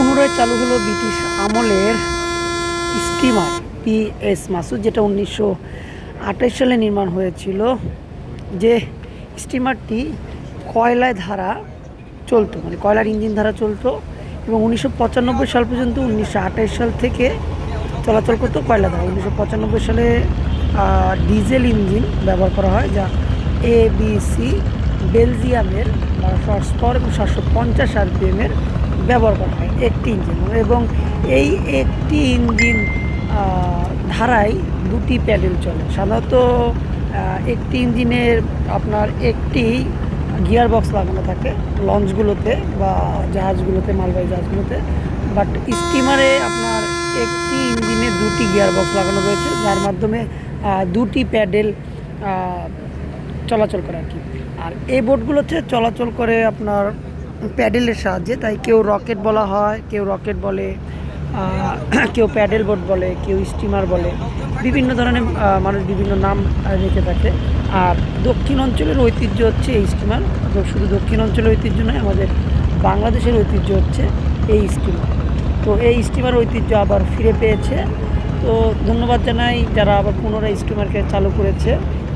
পুনরায় চালু হলো ব্রিটিশ আমলের স্টিমার পিএস মাসুদ, যেটা উনিশশো আঠাশ সালে নির্মাণ হয়েছিল, যে স্টিমারটি কয়লায় ধারা চলতো মানে কয়লার ইঞ্জিন ধারা চলতো এবং উনিশশো পঁচানব্বই সাল পর্যন্ত উনিশশো আঠাশ সাল থেকে চলাচল করতো কয়লা ধারা। উনিশশো পঁচানব্বই সালে ডিজেল ইঞ্জিন ব্যবহার করা হয়, যা এ বি সি বেলজিয়ামের স্পর এবং সাতশো পঞ্চাশ আরপিএমের ব্যবহার করা হয় একটি ইঞ্জিন। এবং এই একটি ইঞ্জিন ধারায় দুটি প্যাডেল চলে। সাধারণত একটি ইঞ্জিনের আপনার একটি গিয়ার বক্স লাগানো থাকে লঞ্চগুলোতে বা জাহাজগুলোতে, মালবাহী জাহাজগুলোতে। বাট স্টিমারে আপনার একটি ইঞ্জিনে দুটি গিয়ার বক্স লাগানো রয়েছে। যার মাধ্যমে দুটি প্যাডেল চলাচল করে আর কি। আর এই বোটগুলোতে চলাচল করে আপনার প্যাডেলের সাহায্যে, তাই কেউ রকেট বলা হয়, কেউ রকেট বলে কেউ প্যাডেল বোট বলে, কেউ স্টিমার বলে, বিভিন্ন ধরনের মানুষ বিভিন্ন নাম রেখে থাকে। আর দক্ষিণ অঞ্চলের ঐতিহ্য হচ্ছে এই স্টিমার। শুধু দক্ষিণ অঞ্চলের ঐতিহ্য নয়, আমাদের বাংলাদেশের ঐতিহ্য হচ্ছে এই স্টিমার। তো এই স্টিমার ঐতিহ্য আবার ফিরে পেয়েছে। তো ধন্যবাদ জানাই যারা আবার পুনরায় স্টিমারকে চালু করেছে।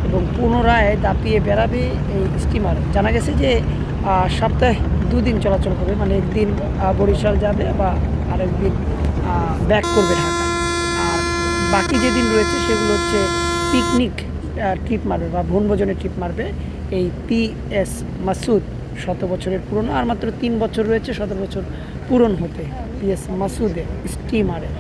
এবং পুনরায় দাপিয়ে বেড়াবে এই স্টিমার। জানা গেছে যে সপ্তাহে দুদিন চলাচল করবে মানে একদিন বরিশাল যাবে বা আরেকদিন ব্যাক করবে ঢাকা। আর বাকি যেদিন রয়েছে সেগুলো হচ্ছে পিকনিক ট্রিপ মারবে বা বনভোজনের ট্রিপ মারবে। এই পি এস মাসুদ শত বছরের পুরনো আর মাত্র তিন বছর রয়েছে শত বছর পূরণ হতে, পি এস মাসুদে স্টিমারে।